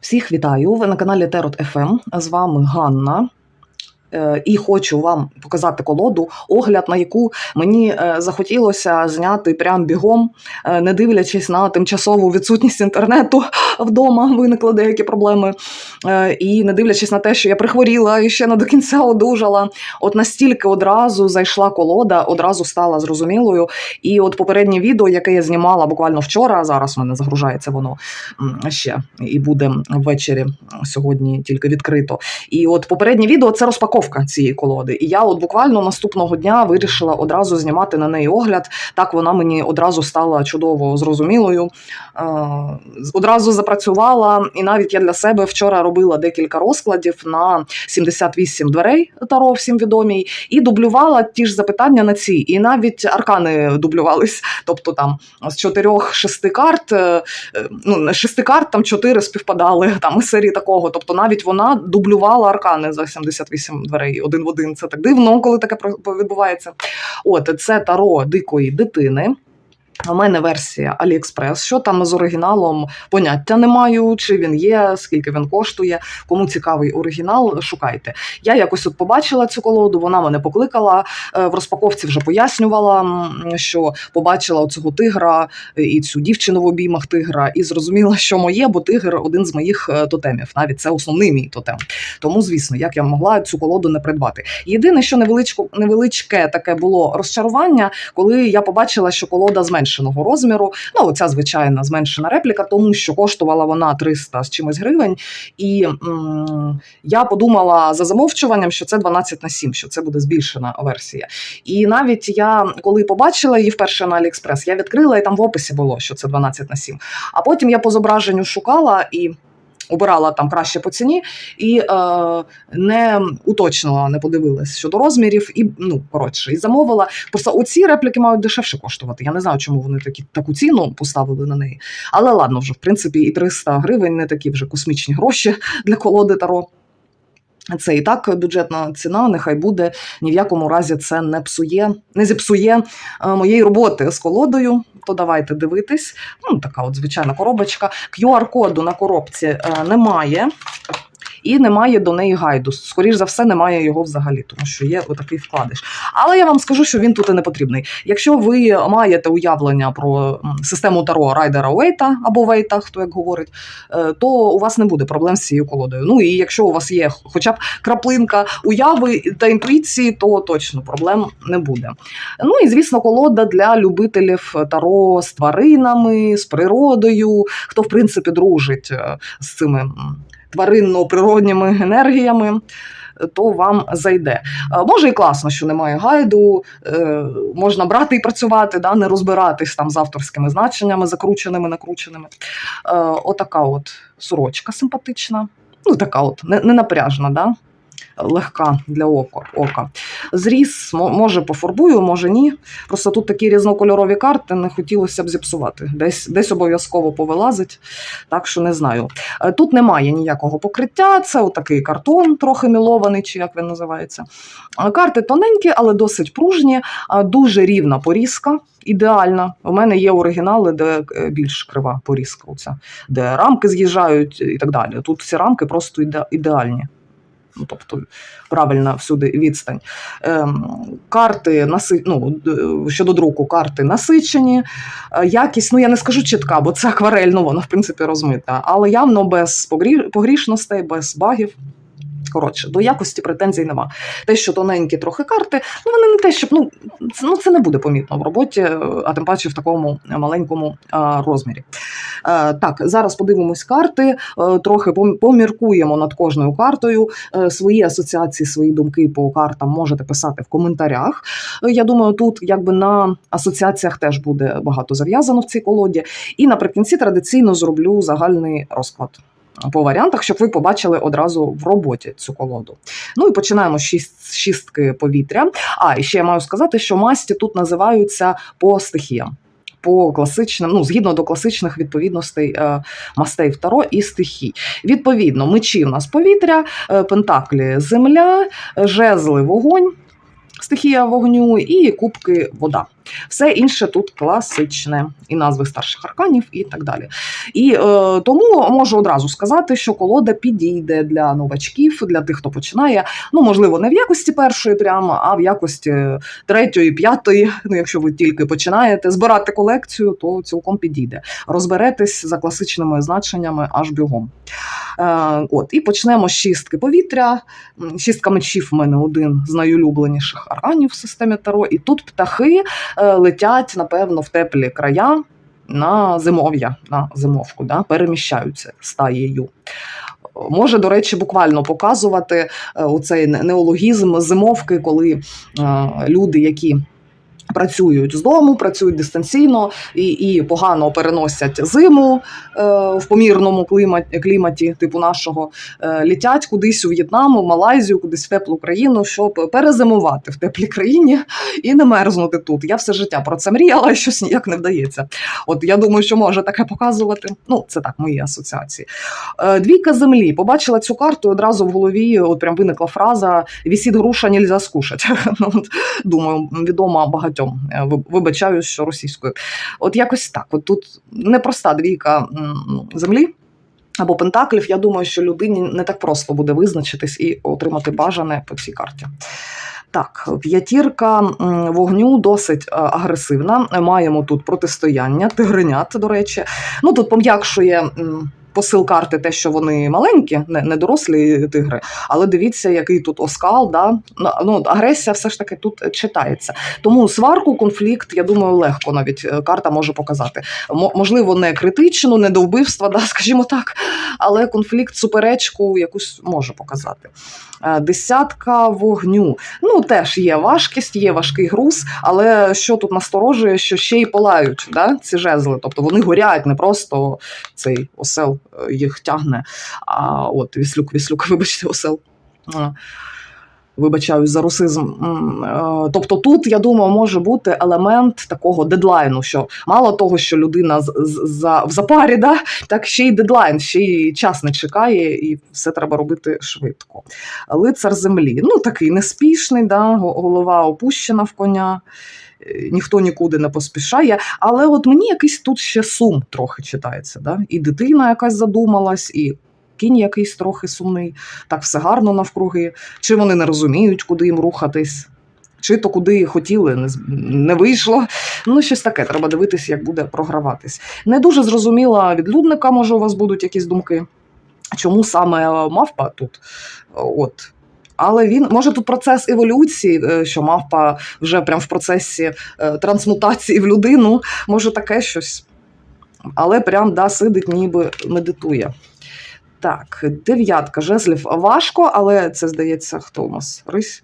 Всіх вітаю! Ви на каналі Терот FM. З вами Ганна. Е, І хочу вам показати колоду, огляд на яку мені е, захотілося зняти прям бігом, е, не дивлячись на тимчасову відсутність інтернету вдома, виникли деякі проблеми. Е, І не дивлячись на те, що я прихворіла і ще не до кінця одужала. От настільки одразу зайшла колода, одразу стала зрозумілою. І от попереднє відео, яке я знімала буквально вчора, зараз в мене загружається воно ще і буде ввечері сьогодні тільки відкрито. І от попереднє відео це розпаковка цієї колоди. І я от буквально наступного дня вирішила одразу знімати на неї огляд. Так вона мені одразу стала чудово зрозумілою. Е, одразу запрацювала, і навіть я для себе вчора робила декілька розкладів на 78 дверей Таро, всім відомій, і дублювала ті ж запитання на ці. І навіть аркани дублювались. Тобто там з чотирьох-шести карт, е, е, ну шести карт, там чотири співпадали там серії такого. Тобто навіть вона дублювала аркани за 78 дверей один в один. Це так дивно, коли таке відбувається. От це таро дикої дитини. У мене версія AliExpress. Що там з оригіналом? Поняття не маю, чи він є, скільки він коштує. Кому цікавий оригінал, шукайте. Я якось от побачила цю колоду, вона мене покликала. е, В розпаковці вже пояснювала, що побачила цього тигра е, і цю дівчину в обіймах тигра, і зрозуміла, що моє, бо тигр один з моїх е, тотемів. Навіть це основний мій тотем. Тому, звісно, як я могла цю колоду не придбати. Єдине, що невеличко, невеличке таке було розчарування, коли я побачила, що колода зменшеного розміру. Ну, оця звичайна зменшена репліка, тому що коштувала вона 300 з чимось гривень. І м, я подумала за замовчуванням, що це 12 на 7, що це буде збільшена версія. І навіть я, коли побачила її вперше на Аліекспрес, я відкрила і там в описі було, що це 12 на 7. А потім я по зображенню шукала і. Обирала там краще по ціні і е, не уточнила, не подивилась щодо розмірів, і ну коротше, і замовила. Просто оці репліки мають дешевше коштувати. Я не знаю, чому вони такі таку ціну поставили на неї. Але ладно, вже в принципі і 300 гривень не такі вже космічні гроші для колоди Таро. Це і так бюджетна ціна, нехай буде. Ні в якому разі це не псує, не зіпсує е, моєї роботи з колодою. То давайте дивитись. Ну, така от звичайна коробочка. QR-коду на коробці е, немає. І немає до неї гайду. Скоріш за все, немає його взагалі, тому що є отакий вкладиш. Але я вам скажу, що він тут і не потрібний. Якщо ви маєте уявлення про систему Таро Райдера Уейта або Вейта, хто як говорить, е, то у вас не буде проблем з цією колодою. Ну і якщо у вас є хоча б краплинка уяви та інтуїції, то точно проблем не буде. Ну і звісно, колода для любителів таро з тваринами, з природою, хто в принципі дружить е, з цими тваринно-природніми енергіями. То вам зайде. Е, Може і класно, що немає гайду, е, можна брати і працювати, да, не розбиратись там з авторськими значеннями, закрученими, накрученими. Е, Отака от сорочка симпатична, ну така от не, не напряжна, да? Легка для ока. Зріз може пофарбую, може ні. Просто тут такі різнокольорові карти не хотілося б зіпсувати. Десь, десь обов'язково повилазить, так що не знаю. Е, Тут немає ніякого покриття, це отакий картон, трохи мілований, чи як він називається. Е, Карти тоненькі, але досить пружні, дуже рівна порізка. Ідеальна. У мене є оригінали, де е, більш крива порізка, оця, де рамки з'їжджають і так далі. Тут всі рамки просто іде- ідеальні. Ну, тобто правильна всюди відстань. Ем, карти наси... ну, щодо друку, карти насичені, Е, якість, ну я не скажу чітка, бо це акварель, ну вона в принципі розмита, але явно без погрі- погрішностей, без багів. Коротше, до якості претензій нема. Те, що тоненькі трохи карти, ну вони не те, щоб ну це, ну, це не буде помітно в роботі, а тим паче в такому маленькому а, розмірі. Е, так, зараз подивимось карти, е, трохи поміркуємо над кожною картою. Е, свої асоціації, свої думки по картам можете писати в коментарях. Я думаю, тут якби на асоціаціях теж буде багато зав'язано в цій колоді. І наприкінці традиційно зроблю загальний розклад. По варіантах, щоб ви побачили одразу в роботі цю колоду. Ну і починаємо з шістки повітря. А, і ще я маю сказати, що масті тут називаються по стихіям. По класичним, ну згідно до класичних відповідностей е, мастей Таро і стихій. Відповідно, мечі в нас повітря, е, пентаклі земля, жезли вогонь. стихія вогню, і кубки вода. Все інше тут класичне, і назви старших арканів, і так далі. І е, тому можу одразу сказати, що колода підійде для новачків, для тих, хто починає. Ну, можливо, не в якості першої прямо, а в якості третьої, п'ятої. Ну, якщо ви тільки починаєте збирати колекцію, то цілком підійде. Розберетесь за класичними значеннями аж бігом. Е, от, і почнемо з шістки повітря. Шістка мечів в мене один з найулюбленіших арканів в системі Таро. І тут птахи е, летять, напевно, в теплі края на зимов'я, на зимовку, да, переміщаються стаєю. Може, до речі, буквально показувати е, оцей неологізм зимовки, коли е, люди, які працюють з дому, працюють дистанційно і, і погано переносять зиму е, в помірному кліматі, кліматі, типу нашого, е, літять кудись у В'єтнам, у Малайзію, кудись в теплу країну, щоб перезимувати в теплій країні і не мерзнути тут. Я все життя про це мріяла, і щось ніяк не вдається. От я думаю, що може таке показувати. Ну, це так, мої асоціації. Е, Двійка землі. Побачила цю карту одразу в голові. От прям виникла фраза Вісід груша нельзя скушать. Ну, думаю, відома багатьом. Е, ви- Вибачаю, що російською. От якось так. От тут непроста двійка землі. Або пентаклів, я думаю, що людині не так просто буде визначитись і отримати бажане по цій карті. Так, п'ятірка вогню досить е, агресивна. Маємо тут протистояння, тигренят, до речі. Ну тут пом'якшує. Посил карти те, що вони маленькі, не, не дорослі тигри, але дивіться, який тут оскал. Да? Ну, Ну, агресія все ж таки тут читається. Тому сварку, конфлікт, я думаю, легко навіть е, карта може показати. Мо- Можливо, не критичну, не до вбивства, да, скажімо так, але конфлікт, суперечку якусь може показати. Е, Десятка вогню. Ну, теж є важкість, є важкий груз, але що тут насторожує, що ще й палають да, ці жезли. Тобто вони горять, не просто цей осел їх тягне. А от віслюк, віслюк, вибачте, осел. Е, Вибачаюсь за русизм. Е, Тобто тут, я думаю, може бути елемент такого дедлайну, що мало того, що людина в запарі, да, так ще й дедлайн, ще й час не чекає, і все треба робити швидко. Лицар землі. Ну, такий неспішний, да, голова опущена в коня. Е, Ніхто нікуди не поспішає, але от мені якийсь тут ще сум трохи читається. Да? І дитина якась задумалась, і кінь якийсь трохи сумний, так все гарно навкруги. Чи вони не розуміють, куди їм рухатись, чи то куди хотіли, не, не вийшло. Ну, щось таке, треба дивитись, як буде програватись. Не дуже зрозуміла відлюдника, може, у вас будуть якісь думки. Чому саме е, мавпа тут? От. Але він може тут процес еволюції, е, що мавпа вже прям в процесі е, трансмутації в людину, може таке щось. Але прям да, сидить, ніби медитує. Так, дев'ятка жезлів важко, але це здається, хто у нас? Рись?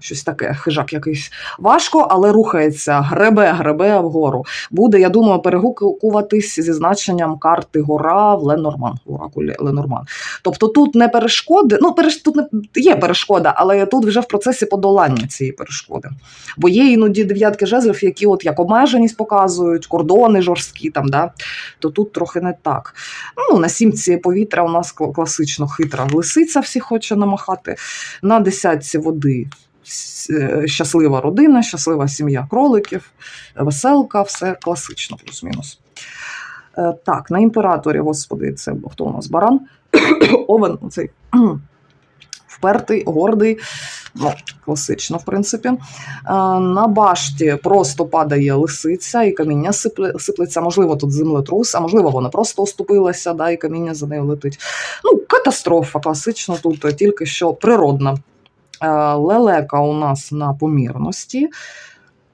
Щось таке, хижак якийсь. Важко, але рухається, гребе, гребе вгору. Буде, я думаю, перегукуватись зі значенням карти гора в Ленорман. Оракулі Ленорман. Тобто тут не перешкоди, ну переш, тут не є перешкода, але тут вже в процесі подолання цієї перешкоди. Бо є іноді дев'ятки жезлів, які от як обмеженість показують, кордони жорсткі там, да? то тут трохи не так. Ну, на сімці повітря у нас класично хитра лисиця всі хоче намахати. На десятці води щаслива родина, щаслива сім'я кроликів, веселка, все класично, плюс-мінус. Е, Так, на імператорі, господи, це хто у нас баран? Овен, цей впертий, гордий, ну, класично, в принципі. Е, На башті просто падає лисиця, і каміння сиплеться. Можливо, тут землетрус, а можливо, вона просто оступилася, да, і каміння за нею летить. Ну, катастрофа, класично тут е, тільки що природна. Е, Лелека у нас на помірності.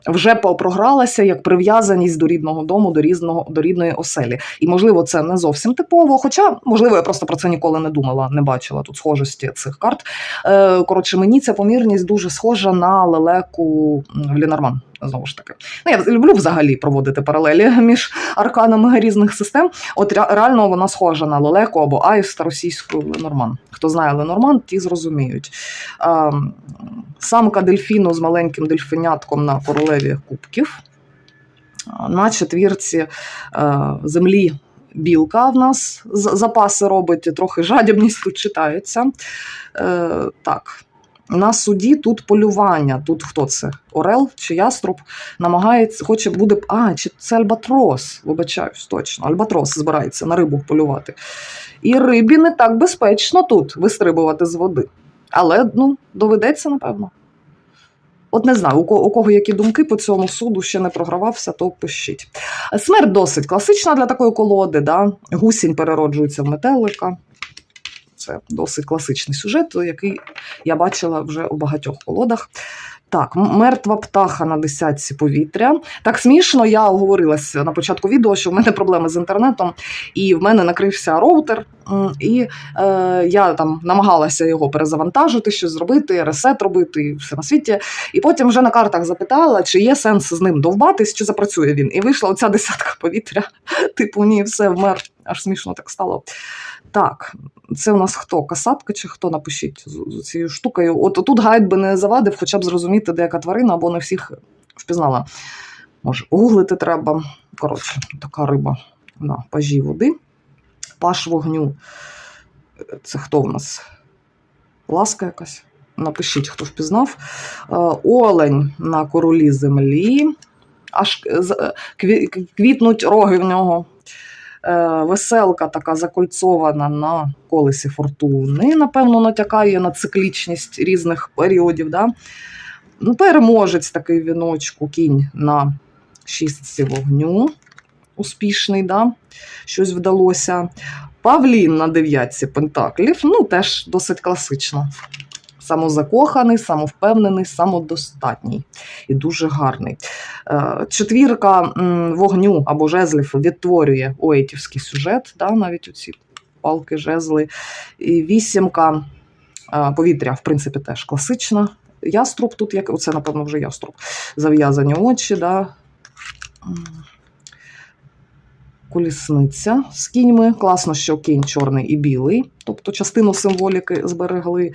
Вже програлася як прив'язаність до рідного дому, до різного до рідної оселі. І можливо, це не зовсім типово. Хоча, можливо, я просто про це ніколи не думала, не бачила тут схожості цих карт. Е, коротше, мені ця помірність дуже схожа на лелеку Лінарман. Знову ж таки, ну я люблю взагалі проводити паралелі між арканами різних систем. От реально вона схожа на лелеку або аїста російською Ленорман. Хто знає Ленорман, ті зрозуміють. Самка дельфіну з маленьким дельфінятком на королеві кубків. На четвірці е, землі білка в нас запаси робить, трохи жадібність тут читається. Е, так. На суді тут полювання. Тут хто це? Орел чи яструб намагається, хоче буде. А, чи це альбатрос? Вибачаюсь, точно. Альбатрос збирається на рибу полювати. І рибі не так безпечно тут вистрибувати з води. Але ну, доведеться, напевно. От не знаю, у кого, які думки по цьому суду ще не програвався, то пишіть. Смерть досить класична для такої колоди. Да? Гусінь перероджується в метелика. Це досить класичний сюжет, який я бачила вже у багатьох колодах. Так, мертва птаха на десятці повітря. Так смішно, я оговорилась на початку відео, що в мене проблеми з інтернетом, і в мене накрився роутер, і е, я там намагалася його перезавантажити, щось зробити, ресет робити, все на світі. І потім вже на картах запитала, чи є сенс з ним довбатись, чи запрацює він. І вийшла оця десятка повітря. Типу, ні, все, вмер. Аж смішно так стало. Так, це у нас хто? Касатка чи хто? Напишіть з, цією штукою. От тут гайд би не завадив, хоча б зрозуміти, де яка тварина, або не всіх впізнала. Може, гуглити треба. Коротше, така риба на пажі води. Паш вогню. Це хто в нас? Ласка якась. Напишіть, хто впізнав. Е, Олень на королі землі. Аж квітнуть роги в нього. Е, Веселка така закольцована на колесі фортуни, напевно, натякає на циклічність різних періодів. Да? Ну, переможець такий віночку, кінь на шістці вогню. Успішний, да? щось вдалося. Павлін на дев'ятці пентаклів. Ну, теж досить класично. Самозакоханий, самовпевнений, самодостатній і дуже гарний. Е, Четвірка вогню або жезлів відтворює оетівський сюжет, да, навіть оці палки, жезли. І вісімка е, повітря, в принципі, теж класична. Яструб тут, як оце, напевно, вже яструб. Зав'язані очі, да. Колісниця з кіньми. Класно, що кінь чорний і білий, тобто частину символіки зберегли.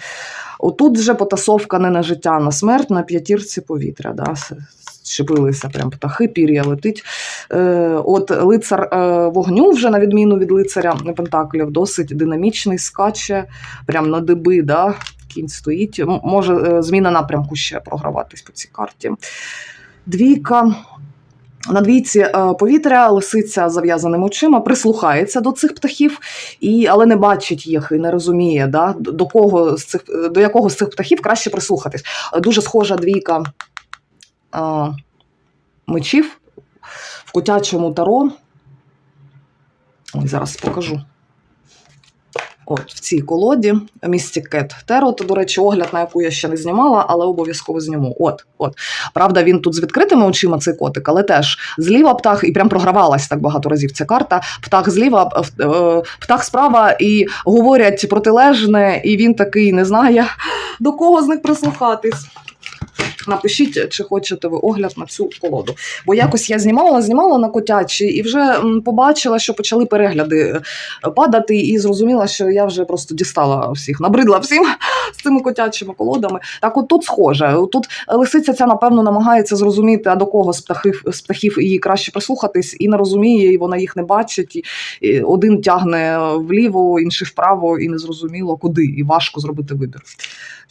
Отут вже потасовка не на життя, а на смерть на п'ятірці повітря. Да? Щепилися прям птахи, пір'я летить. Е, от лицар е, вогню, вже на відміну від лицаря Пентаклів, досить динамічний, скаче прям на диби. Да? Кінь стоїть. Може е, зміна напрямку ще програватись по цій карті. Двійка. На двійці е, повітря лисиця зав'язаними очима прислухається до цих птахів, і, але не бачить їх і не розуміє, да, до, кого з цих, до якого з цих птахів краще прислухатись. Е, Дуже схожа двійка е, мечів в котячому таро. Ой, зараз покажу. От в цій колоді місці кет терот, до речі, огляд, на яку я ще не знімала, але обов'язково зніму. От, от. Правда, він тут з відкритими очима цей котик, але теж зліва птах, і прям програвалась так багато разів ця карта. Птах зліва, е, е, птах справа, і говорять протилежне, і він такий не знає, до кого з них прислухатись. Напишіть, чи хочете ви огляд на цю колоду. Бо якось я знімала, знімала на котячі і вже побачила, що почали перегляди е, падати, і зрозуміла, що я вже просто дістала всіх, набридла всім з цими котячими колодами. Так, от тут схоже. Тут лисиця ця, напевно, намагається зрозуміти, а до кого з птахів, з птахів їй краще прислухатись, і не розуміє, і вона їх не бачить. І один тягне вліво, інший вправо, і не зрозуміло куди, і важко зробити вибір.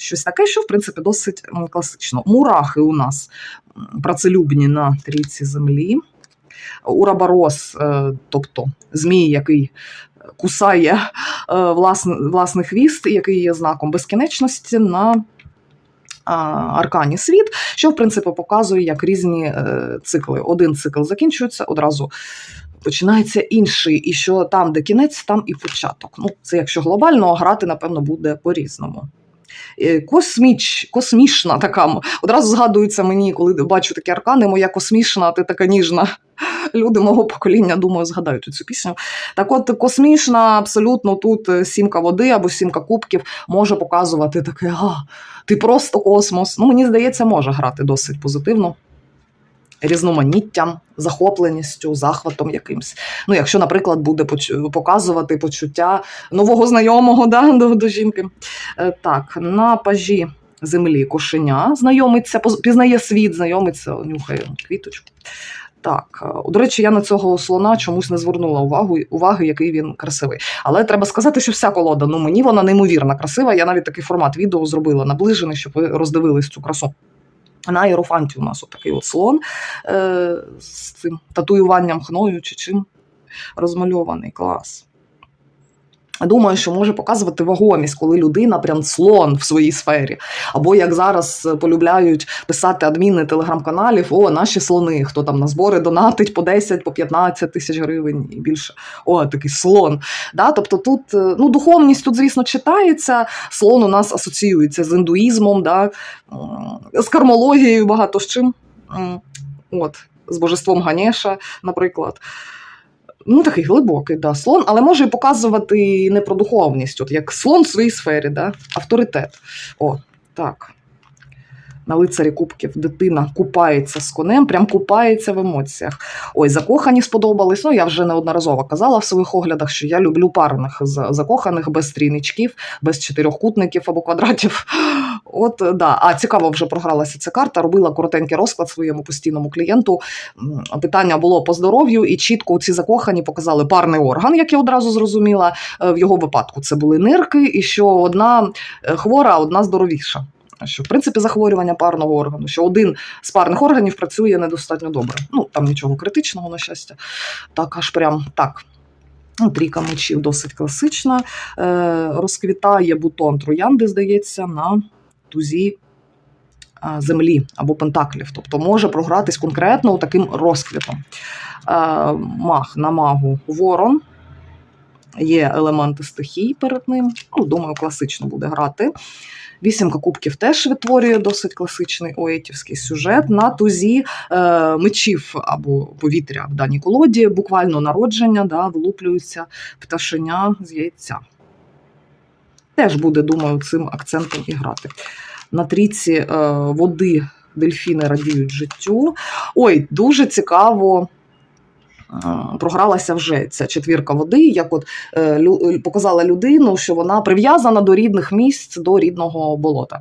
Щось таке, що в принципі досить класично. Мурахи у нас працелюбні на трійці землі. Урабарос, е, тобто змій, який кусає е, власний, хвіст, який є знаком безкінечності на аркані світ, що в принципі показує, як різні е, цикли. Один цикл закінчується, одразу починається інший, і що там, де кінець, там і початок. Ну, це якщо глобально, грати, напевно, буде по-різному. Е, Косміч, космічна така. Одразу згадується мені, коли бачу такі аркани, моя космічна, ти така ніжна. Люди мого покоління, думаю, згадають цю пісню. Так от космічна, абсолютно тут е, сімка води або сімка кубків може показувати таке, а, ти просто космос. Ну, мені здається, може грати досить позитивно. Різноманіттям, захопленістю, захватом якимсь. Ну, якщо, наприклад, буде показувати почуття нового знайомого да, до, до жінки. Е, Так, на пажі землі кошеня знайомиться, пізнає світ, знайомиться, нюхає квіточку. Так, е, до речі, я на цього слона чомусь не звернула увагу, уваги, який він красивий. Але треба сказати, що вся колода, ну мені вона неймовірно красива. Я навіть такий формат відео зробила наближений, щоб ви роздивились цю красу. На аерофанті у нас отакий от слон е, з цим татуюванням хною чи чим розмальований клас. Думаю, що може показувати вагомість, коли людина прям слон в своїй сфері. Або як зараз полюбляють писати адміни телеграм-каналів, о, наші слони, хто там на збори донатить по 10, по 15 тисяч гривень і більше. О, такий слон. Да? Тобто тут е, ну, духовність тут, звісно, читається. Слон у нас асоціюється з індуїзмом, да? з кармологією, багато з чим. От, з божеством Ганеша, наприклад. Ну, такий глибокий, да, слон, але може і показувати не про от як слон в своїй сфері, да, авторитет. О, так. На лицарі кубків дитина купається з конем, прям купається в емоціях. Ой, закохані сподобались. Ну, я вже неодноразово казала в своїх оглядах, що я люблю парних закоханих без трійничків, без чотирьохкутників або квадратів. От, да. А цікаво вже програлася ця карта, робила коротенький розклад своєму постійному клієнту. Питання було по здоров'ю, і чітко ці закохані показали парний орган, як я одразу зрозуміла. Е, В його випадку це були нирки, і що одна е, хвора, одна здоровіша. Що, в принципі, захворювання парного органу, що один з парних органів працює недостатньо добре. Ну, там нічого критичного, на щастя. Так, аж прям так. Трійка мечів досить класична. Е, розквітає бутон троянди, здається, на тузі землі або пентаклів. Тобто може програтись конкретно таким розквітом. Маг на магу ворон. Є елементи стихій перед ним. Ну, думаю, класично буде грати. Вісімка кубків теж відтворює досить класичний оетівський сюжет. На тузі е, мечів або повітря в даній колоді, буквально народження, да, вилуплюються пташеня з яйця. Теж буде, думаю, цим акцентом і грати. На трійці е, води дельфіни радіють життю. Ой, дуже цікаво. е, Програлася вже ця четвірка води, як от е, е, показала людину, що вона прив'язана до рідних місць, до рідного болота.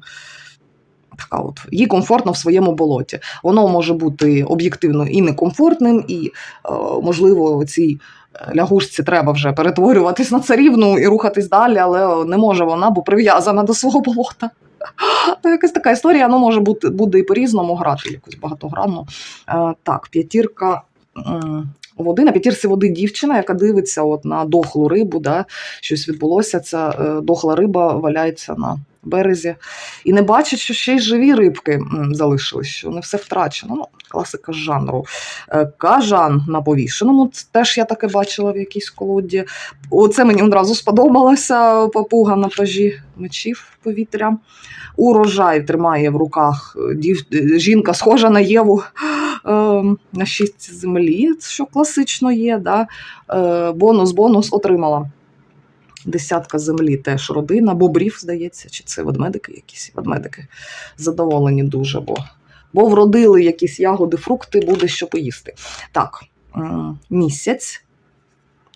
Така от їй комфортно в своєму болоті. Воно може бути об'єктивно і некомфортним, і е, можливо цій лягушці треба вже перетворюватись на царівну і рухатись далі, але не може вона, бо прив'язана до свого болота. То якась така історія, ну може бути буде і по-різному грати, якось багатогранно. Е, так, п'ятірка. Води на п'ятірці води дівчина, яка дивиться от на дохлу рибу, да, щось відбулося. Ця е, дохла риба валяється на березі і не бачить, що ще й живі рибки залишились, що не все втрачено. Ну, класика жанру. Е, Кажан на повішеному. Теж я таке бачила в якійсь колоді. Оце мені одразу сподобалося папуга на пажі мечів повітря. Урожай тримає в руках е, дів... жінка, схожа на Єву на шість землі, що класично є. Да? Е, бонус, бонус отримала. Десятка землі теж родина, бобрів, здається, чи це ведмедики якісь ведмедики. Задоволені дуже, бо, бо вродили якісь ягоди, фрукти, буде що поїсти. Так, місяць.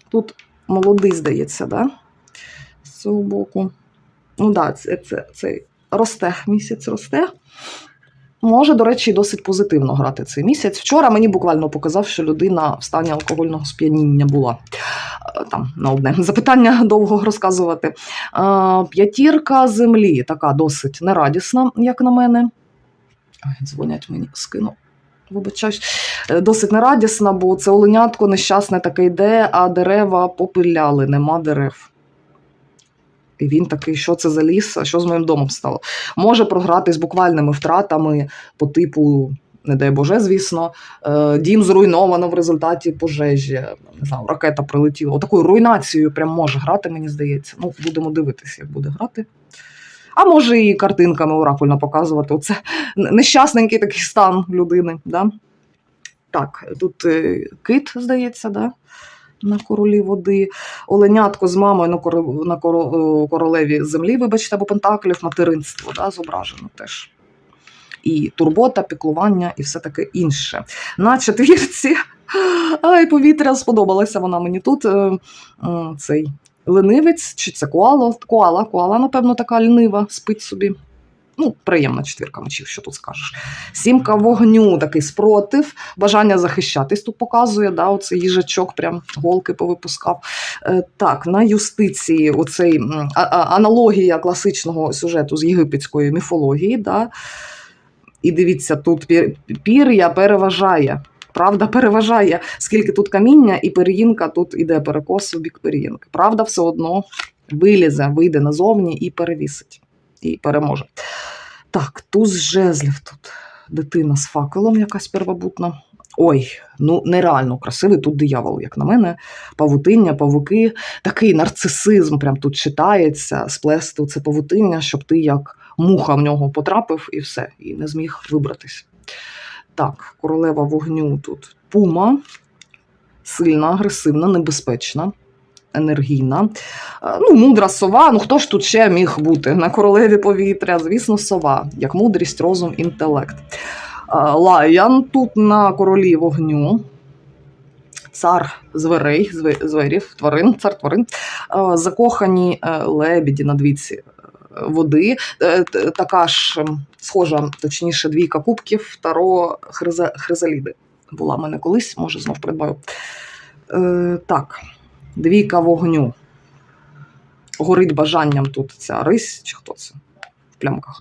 Тут молодий, здається, да? з цього боку. Ну так, да, це, це, це росте, місяць росте. Може, до речі, досить позитивно грати цей місяць. Вчора мені буквально показав, що людина в стані алкогольного сп'яніння була. Е, Там на одне запитання довго розказувати. Е, П'ятірка землі, така досить нерадісна, як на мене. Дзвонять мені, скину. Вибачаюсь, Е, досить нерадісна, бо це оленятко нещасне таке йде, а дерева попиляли, нема дерев. І він такий, що це за ліс, а що з моїм домом стало? Може програти з буквальними втратами по типу, не дай Боже, звісно, е, дім зруйновано в результаті пожежі, не знаю, ракета прилетіла. Отакою руйнацією прям може грати, мені здається. Ну, будемо дивитися, як буде грати. А може і картинками оракульно показувати. Оце нещасненький такий стан людини. Да? Так, тут е, кит, здається, да? На королі води, оленятко з мамою на, коро- на е, королеві землі, вибачте, або пентаклів, материнство да, зображено теж. І турбота, піклування і все таке інше. На четвірці. Ай, повітря сподобалася вона мені тут. е, Цей ленивець, чи це коало? Коала, коала, напевно, така лінива, спить собі. Ну, приємна четвірка мечів, що тут скажеш. Сімка вогню, такий спротив, бажання захищатись тут показує, да, оцей їжачок прям голки повипускав. Е, так, на юстиції оцей аналогія класичного сюжету з єгипетської міфології. Да. І дивіться, тут пір- пір'я переважає. Правда переважає, скільки тут каміння, і пер'їнка тут іде перекос у бік пер'їнки. Правда, все одно вилізе, вийде назовні і перевісить, і переможе. Так, туз жезлів тут. Дитина з факелом якась первобутна. Ой, ну нереально красивий тут диявол, як на мене. Павутиння, павуки, такий нарцисизм прям тут читається, сплести це павутиння, щоб ти як муха в нього потрапив і все, і не зміг вибратись. Так, королева вогню тут пума, сильна, агресивна, небезпечна, енергійна. Е, Ну, мудра сова. Ну хто ж тут ще міг бути? На королеві повітря, звісно, сова, як мудрість, розум, інтелект. Е, Лаян тут на королі вогню. Цар зверей, зверів, тварин, цар тварин, Е, закохані лебіді на двійці е, води. Така ж схожа, точніше, двійка кубків Таро Хриза, Хризаліди. Була в мене колись, може, знов придбаю. Так, двійка вогню. Горить бажанням тут ця рись, чи хто це? В плямках.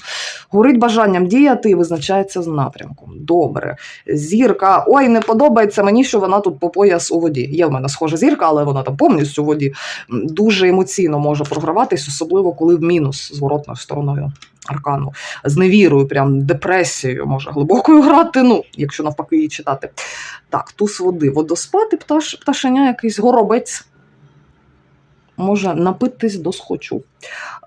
Горить бажанням діяти і визначається з напрямком. Добре. Зірка. Ой, не подобається мені, що вона тут по пояс у воді. Є в мене схожа зірка, але вона там повністю у воді. Дуже емоційно може програватись, особливо коли в мінус зворотною стороною аркану. З невірою, прям депресією може глибокою грати. Ну, якщо навпаки її читати. Так, туз води, водоспад і пташ, пташеня, якийсь горобець. Може напитись до схочу.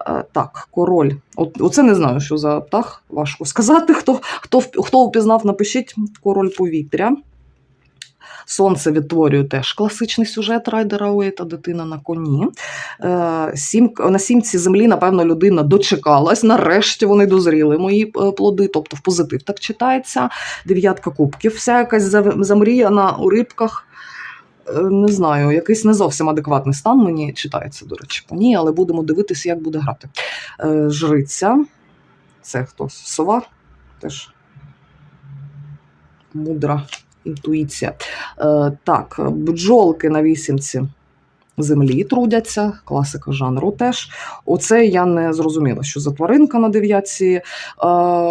Е, так, король. От, оце не знаю, що за птах. Важко сказати. Хто, хто, хто впізнав, напишіть король повітря. Сонце відтворює теж класичний сюжет Райдера Уейта, дитина на коні. Е, сім, на сімці землі, напевно, людина дочекалась. Нарешті вони дозріли, мої е, плоди, тобто в позитив так читається. Дев'ятка кубків, вся якась замріяна у рибках. Е, Не знаю, якийсь не зовсім адекватний стан мені читається, до речі, по ній, але будемо дивитися, як буде грати. Е, Жриця. Це хто? Сова? Теж мудра інтуїція. Е, Так, бджолки на вісімці землі трудяться, класика жанру теж. Оце я не зрозуміла, що за тваринка на дев'ятці е,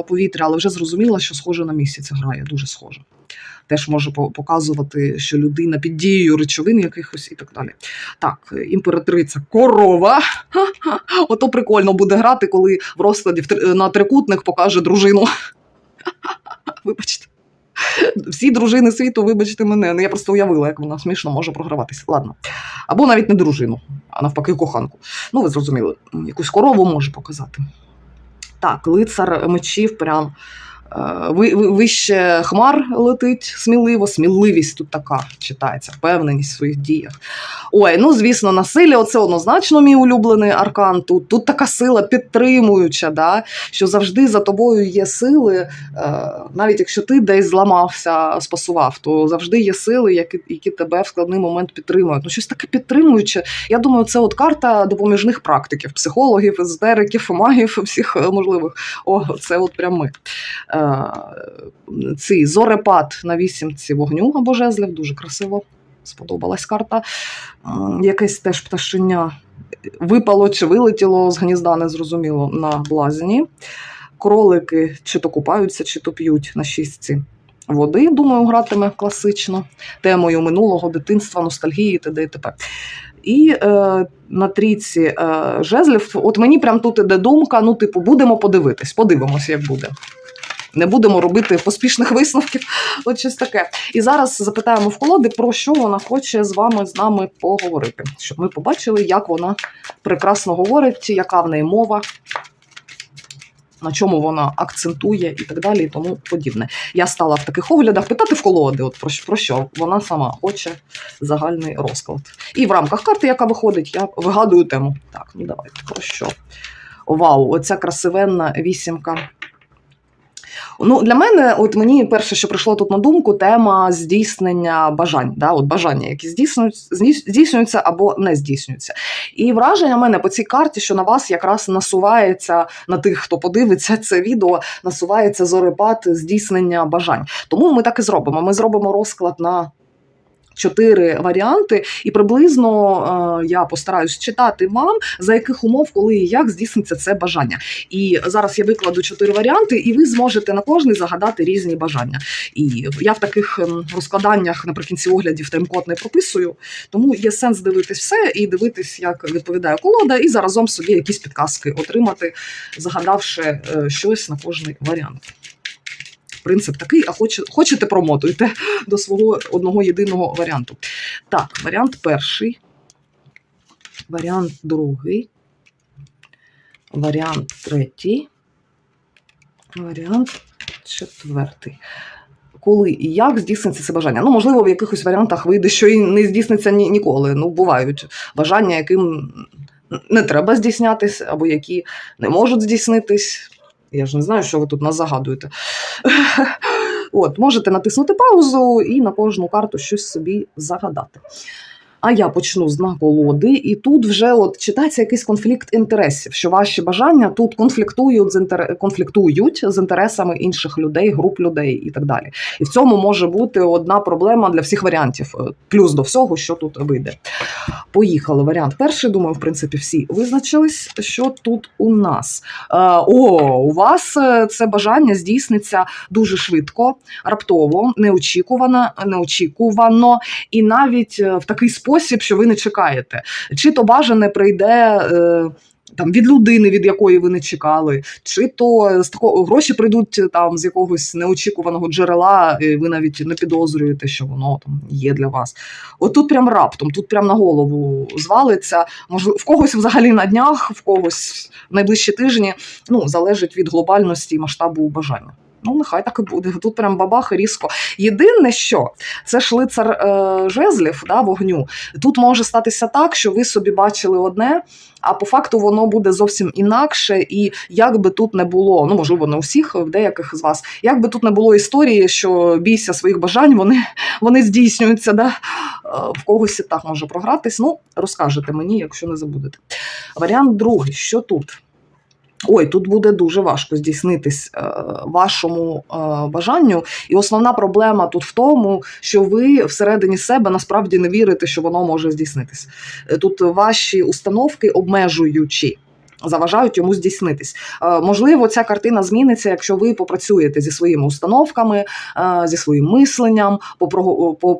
повітря, але вже зрозуміла, що схоже на місяць грає, дуже схоже. Теж може показувати, що людина під дією речовин якихось і так далі. Так, імператриця корова. Ото прикольно буде грати, коли в розкладі на трикутник покаже дружину. Вибачте. Всі дружини світу, вибачте мене. Ну, я просто уявила, як вона смішно може програватися. Ладно. Або навіть не дружину, а навпаки, коханку. Ну, ви зрозуміли, якусь корову може показати. Так, лицар мечів прям вище хмар летить сміливо, сміливість тут така читається, впевненість в своїх діях. Ой, ну звісно, насилля, оце однозначно мій улюблений аркан. Тут, тут така сила підтримуюча, да? що завжди за тобою є сили, е, навіть якщо ти десь зламався, спасував, то завжди є сили, які, які тебе в складний момент підтримують. Ну, щось таке підтримуюче. Я думаю, це от карта допоміжних практиків, психологів, езотериків, магів, всіх е, можливих. О, це от прям ми. Е, Цей зорепад на вісімці вогню або жезлів, дуже красиво. Сподобалась карта. Якесь теж пташеня випало чи вилетіло з гнізда, незрозуміло, на блазні. Кролики чи то купаються, чи то п'ють на шістці води. Думаю, гратиме класично темою минулого дитинства, ностальгії т.д. і т.п. І е, на трійці е, жезлів, от мені прям тут іде думка: ну, типу, будемо подивитись, подивимося, як буде. Не будемо робити поспішних висновків, от щось таке. І зараз запитаємо в колоди, про що вона хоче з вами з нами поговорити, щоб ми побачили, як вона прекрасно говорить, яка в неї мова, на чому вона акцентує і так далі, і тому подібне. Я стала в таких оглядах питати в колоди, от про, про що вона сама хоче загальний розклад. І в рамках карти, яка виходить, я вигадую тему. Так, ну давайте про що. Вау, оця красивенна вісімка Ну, для мене, от мені перше, що прийшло тут на думку, тема здійснення бажань. Да? От бажання, які здійснюються, здійснюються або не здійснюються. І враження мене по цій карті, що на вас якраз насувається на тих, хто подивиться це відео, насувається зорепад здійснення бажань. Тому ми так і зробимо. Ми зробимо розклад на. Чотири варіанти, і приблизно е, я постараюсь читати вам, за яких умов, коли і як здійсниться це бажання. І зараз я викладу чотири варіанти, і ви зможете на кожний загадати різні бажання. І я в таких ем, розкладаннях наприкінці оглядів таймкод не прописую, тому є сенс дивитись все і дивитись, як відповідає колода, і заразом собі якісь підказки отримати, загадавши е, щось на кожний варіант. Принцип такий, а хоче, хочете промотуйте до свого одного єдиного варіанту. Так, варіант перший, варіант другий, варіант третій, варіант четвертий. Коли і як здійсниться це бажання? Ну, можливо, в якихось варіантах вийде, що і не здійсниться ні, ніколи. Ну, бувають бажання, яким не треба здійснятись, або які не можуть здійснитись. Я ж не знаю, що ви тут нас загадуєте. От, можете натиснути паузу і на кожну карту щось собі загадати. А я почну з наколоди, і тут вже от читається якийсь конфлікт інтересів, що ваші бажання тут конфліктують з інтер... конфліктують з інтересами інших людей, груп людей і так далі. І в цьому може бути одна проблема для всіх варіантів, е, плюс до всього, що тут вийде. Поїхали. Варіант перший. Думаю, в принципі, всі визначились, що тут у нас. Е, О, у вас е, це бажання здійсниться дуже швидко, раптово, неочікувано, неочікувано, і навіть в такий спосіб, що ви не чекаєте. Чи то бажане прийде. е, Там від людини, від якої ви не чекали, чи то з такого гроші прийдуть там з якогось неочікуваного джерела, і ви навіть не підозрюєте, що воно там є для вас. От тут прям раптом, тут прям на голову звалиться. Можливо, в когось взагалі на днях, в когось в найближчі тижні. Ну залежить від глобальності і масштабу бажання. Ну, нехай так і буде. Тут прям бабах і різко. Єдине, що це ж лицар е, жезлів, да, вогню. Тут може статися так, що ви собі бачили одне, а по факту воно буде зовсім інакше. І як би тут не було, ну можливо, не у всіх, в деяких з вас, як би тут не було історії, що бійся своїх бажань, вони, вони здійснюються. Да? Е, В когось і так може програтись. Ну, розкажете мені, якщо не забудете. Варіант другий, що тут? Ой, тут буде дуже важко здійснитись е, вашому е, бажанню. І основна проблема тут в тому, що ви всередині себе насправді не вірите, що воно може здійснитись. Е, Тут ваші установки обмежуючі. Заважають йому здійснитись. Е, можливо, ця картина зміниться, якщо ви попрацюєте зі своїми установками, е, зі своїм мисленням,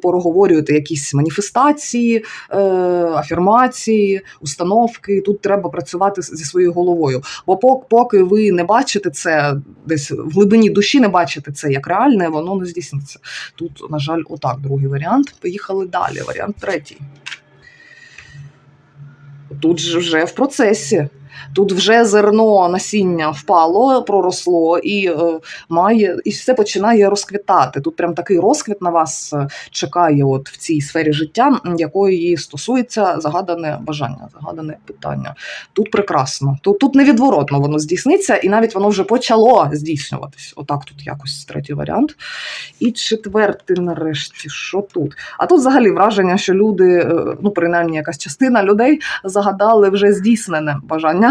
пороговорюєте якісь маніфестації, е, афірмації, установки. Тут треба працювати зі своєю головою. Бо поки ви не бачите це десь в глибині душі, не бачите це як реальне, воно не здійсниться. Тут, на жаль, отак. Другий варіант. Поїхали далі. Варіант третій. Тут же вже в процесі. Тут вже зерно насіння впало, проросло і е, має і все починає розквітати. Тут прям такий розквіт на вас е, чекає, от в цій сфері життя, якої стосується загадане бажання, загадане питання. Тут прекрасно. Тут, тут невідворотно воно здійсниться, і навіть воно вже почало здійснюватись. Отак, тут якось третій варіант. І четвертий, нарешті, що тут? А тут взагалі враження, що люди, е, ну принаймні якась частина людей загадали вже здійснене бажання.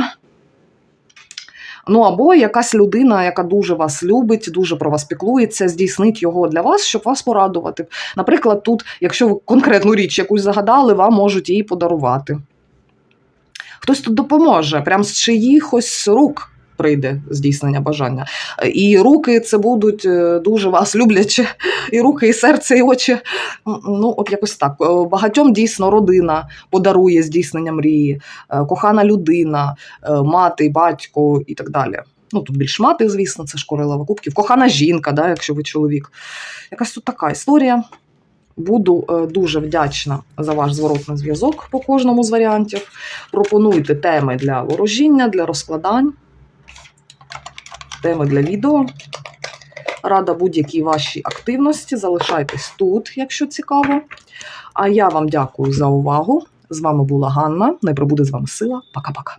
Ну або якась людина, яка дуже вас любить, дуже про вас піклується, здійснить його для вас, щоб вас порадувати. Наприклад, тут, якщо ви конкретну річ якусь загадали, вам можуть її подарувати. Хтось тут допоможе, прям з чиїхось рук прийде здійснення бажання. І руки це будуть е, дуже вас люблячі, і руки, і серце, і очі. Ну, от якось так. Е, Багатьом дійсно родина подарує здійснення мрії, е, кохана людина, мати, батько і так далі. Ну, тут більш мати, звісно, це ж королева кубків. Кохана жінка, да, якщо ви чоловік. Якась тут така історія. Буду дуже вдячна за ваш зворотний зв'язок по кожному з варіантів. Пропонуйте теми для ворожіння, для розкладань, теми для відео. Рада будь-якій вашій активності. Залишайтесь тут, якщо цікаво. А я вам дякую за увагу. З вами була Ганна. Не пробуде з вами сила. Пока-пока.